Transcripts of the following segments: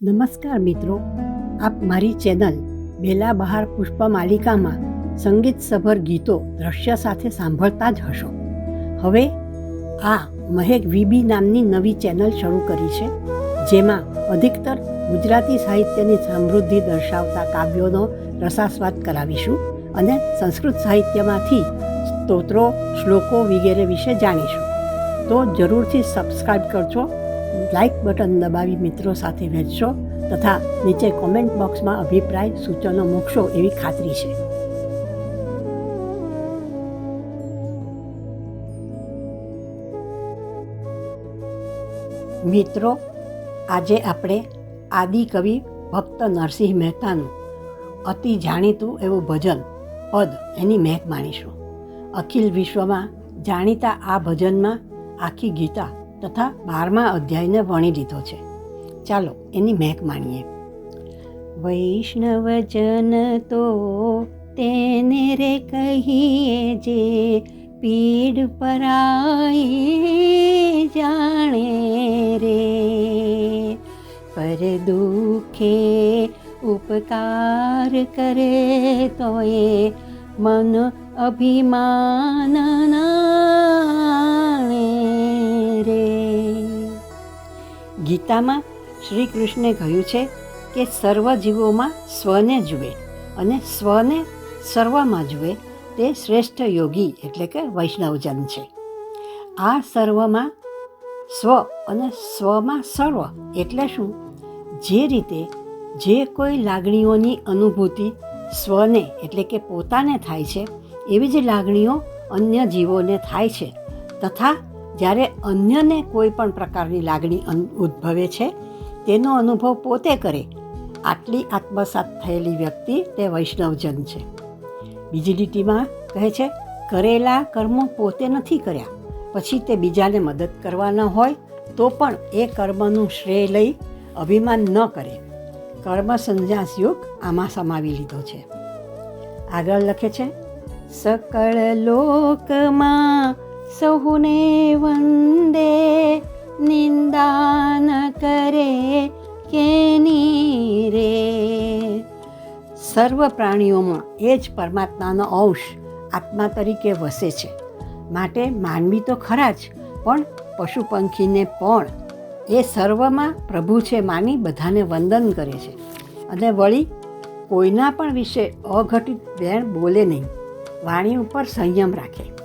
નમસ્કાર મિત્રો, આપ મારી ચેનલ બેલા બહાર પુષ્પ માલિકામાં સંગીત સભર ગીતો દ્રશ્ય સાથે સાંભળતા જ હશો. હવે આ મહેક વીબી નામની નવી ચેનલ શરૂ કરી છે, જેમાં અધિકતર ગુજરાતી સાહિત્યની સમૃદ્ધિ દર્શાવતા કાવ્યોનો રસાસ્વાદ કરાવીશું અને સંસ્કૃત સાહિત્યમાંથી સ્તોત્રો, શ્લોકો વગેરે વિશે જાણીશું. તો જરૂરથી સબસ્ક્રાઈબ કરજો લાઇક બટન દબાવી મિત્રો સાથે વહેંચશો તથા નીચે કોમેન્ટ બોક્સમાં અભિપ્રાય સૂચનો મૂકશો એવી ખાતરી છે. મિત્રો, આજે આપણે આદિ કવિ ભક્ત નરસિંહ મહેતાનું અતિ જાણીતું એવું ભજન પદ એની મહેક માણીશું. અખિલ વિશ્વમાં જાણીતા આ ભજનમાં આખી ગીતા તથા બારમા અધ્યાયને વણી લીધો છે. ચાલો એની મહેક માણીએ. વૈષ્ણવજન તો તેને રે કહીએ જે પીડ પરાઈ જાણે રે. પર દુખે ઉપકાર કરે તો એ મન અભિમાન નાણે રે. ગીતામાં શ્રી કૃષ્ણે કહ્યું છે કે સર્વ જીવોમાં સ્વને જુએ અને સ્વને સર્વમાં જુએ તે શ્રેષ્ઠ યોગી એટલે કે વૈષ્ણવજન છે. આ સર્વમાં સ્વ અને સ્વમાં સર્વ એટલે શું? જે રીતે જે કોઈ લાગણીઓની અનુભૂતિ સ્વને એટલે કે પોતાને થાય છે, એવી જ લાગણીઓ અન્ય જીવોને થાય છે તથા જ્યારે અન્યને કોઈ પણ પ્રકારની લાગણી ઉદ્ભવે છે, તેનો અનુભવ પોતે કરે, આટલી આત્મસાત થયેલી વ્યક્તિ તે વૈષ્ણવજન છે. બીજી લીટીમાં કહે છે, કરેલા કર્મો પોતે નથી કર્યા. પછી તે બીજાને મદદ કરવાના હોય, તો પણ એ કર્મનું શ્રેય લઈ અભિમાન ન કરે. કર્મ સંન્યાસ યોગ આમાં સમાવી લીધો છે. આગળ લખે છે, સકળ લોકમાં સહુને વંદે નિંદા ન કરે કેની રે સર્વ પ્રાણીઓમાં એ જ પરમાત્માનો અંશ આત્મા તરીકે વસે છે. માટે માનવી તો ખરા જ, પણ પશુ પંખીને પણ એ સર્વમાં પ્રભુ છે માની બધાને વંદન કરે છે. અને વળી કોઈના પણ વિશે અઘટિત વેણ બોલે નહીં. વાણી ઉપર સંયમ રાખે.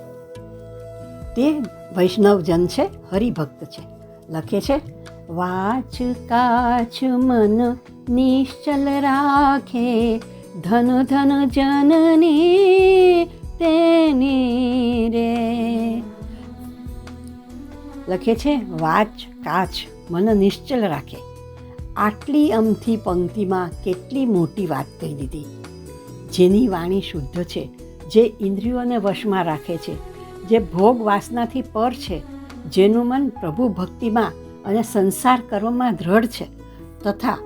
તે વૈષ્ણવજન છે, હરિભક્ત છે. લખે છે, વાચ, કાચ, મન નિશ્ચલ રાખે, ધન ધન, જનની તેની રે. લખે છે, વાચ, કાચ, મન નિશ્ચલ રાખે. આટલી અમથી પંક્તિમાં કેટલી મોટી વાત કહી દીધી. જેની વાણી શુદ્ધ છે, જે ઇન્દ્રિયોને વશમાં રાખે છે જે ભોગ વાસનાથી પર છે, જેનું મન પ્રભુ ભક્તિમાં અને સંસાર કર્મમાં દ્રઢ છે, તથા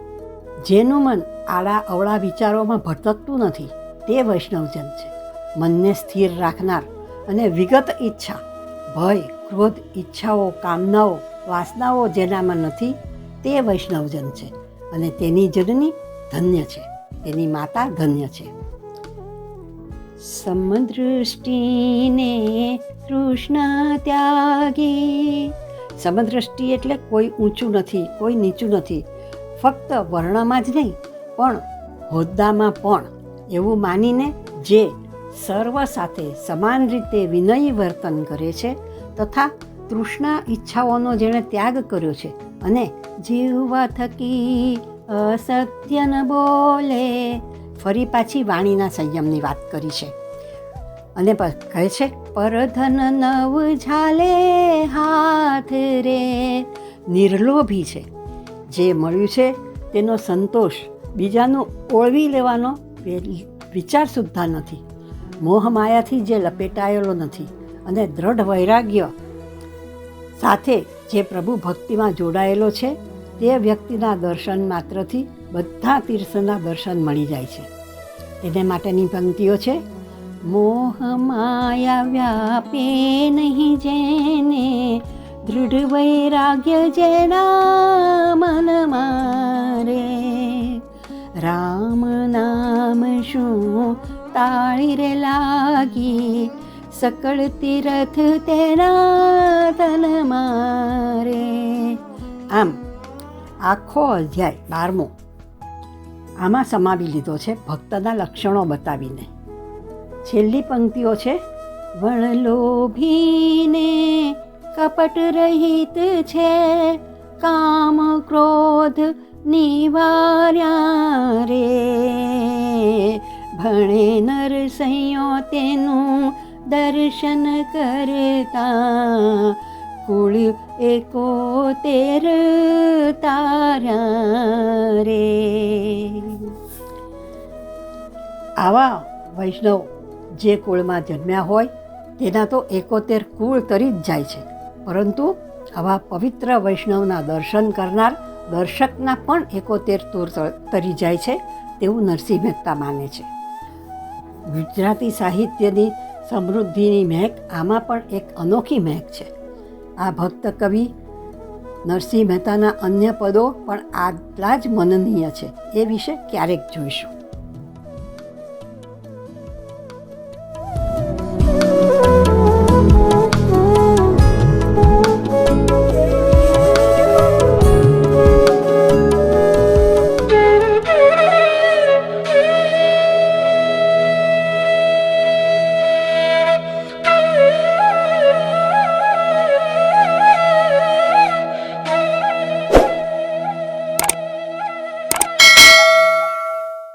જેનું મન આડા અવળા વિચારોમાં ભટકતું નથી, તે વૈષ્ણવજન છે. મનને સ્થિર રાખનાર અને વિગત ઈચ્છા, ભય, ક્રોધ, ઈચ્છાઓ, કામનાઓ, વાસનાઓ જેનામાં નથી, તે વૈષ્ણવજન છે અને તેની જનની ધન્ય છે, તેની માતા ધન્ય છે. સમદૃષ્ટિને કૃષ્ણ ત્યાગી. સમદૃષ્ટિ એટલે કોઈ ઊંચું નથી, કોઈ નીચું નથી. ફક્ત વર્ણમાં જ નહીં, પણ હોદ્દામાં પણ. એવું માનીને જે સર્વ સાથે સમાન રીતે વિનયી વર્તન કરે છે તથા તૃષ્ણા ઈચ્છાઓનો જેણે ત્યાગ કર્યો છે અને જીવવા થકી અસત્ય ન બોલે ફરી પાછી વાણીના સંયમની વાત કરી છે. અને કહે છે, પરધન નવ ઝાલે હાથ રે. નિર્લોભી છે. જે મળ્યું છે, તેનો સંતોષ બીજાનું ઓળવી લેવાનો વિચાર સુદ્ધા નથી. મોહમાયાથી જે લપેટાયેલો નથી અને દ્રઢ વૈરાગ્ય સાથે જે પ્રભુ ભક્તિમાં જોડાયેલો છે, તે વ્યક્તિના દર્શન માત્રથી બધા તીર્થના દર્શન મળી જાય છે. એને માટેની પંક્તિઓ છે, મોહ માયા વ્યાપે નહીં જેને, દૃઢ વૈરાગ્ય જેના મન મારે. રામ નામ શું તાળી રે લાગી, સકળ તીરથ તેના તન મારે. આમ, આખો અધ્યાય બારમો. આમાં સમાવી લીધો છે ભક્તના લક્ષણો બતાવીને. છેલ્લી પંક્તિઓ છે, વણલોભીને કપટ રહિત છે, કામ ક્રોધ નિવાર્યા રે. ભણે નરસૈયો તેનું દર્શન કરતા, કુળ એકો તેર તાર્યા રે. આવા વૈષ્ણવ જે કુળમાં જન્મ્યા હોય, તેના તો એકોતેર કુળ તરી જ જાય છે. પરંતુ આવા પવિત્ર વૈષ્ણવના દર્શન કરનાર દર્શકના પણ એકોતેર તૂર તરી જાય છે તેવું નરસિંહ મહેતા માને છે. ગુજરાતી સાહિત્યની સમૃદ્ધિની મહેક આમાં પણ એક અનોખી મહેક છે. આ ભક્ત કવિ નરસિંહ મહેતાના અન્ય પદો પણ આટલા જ મનનીય છે. એ વિશે ક્યારેક જોઈશું.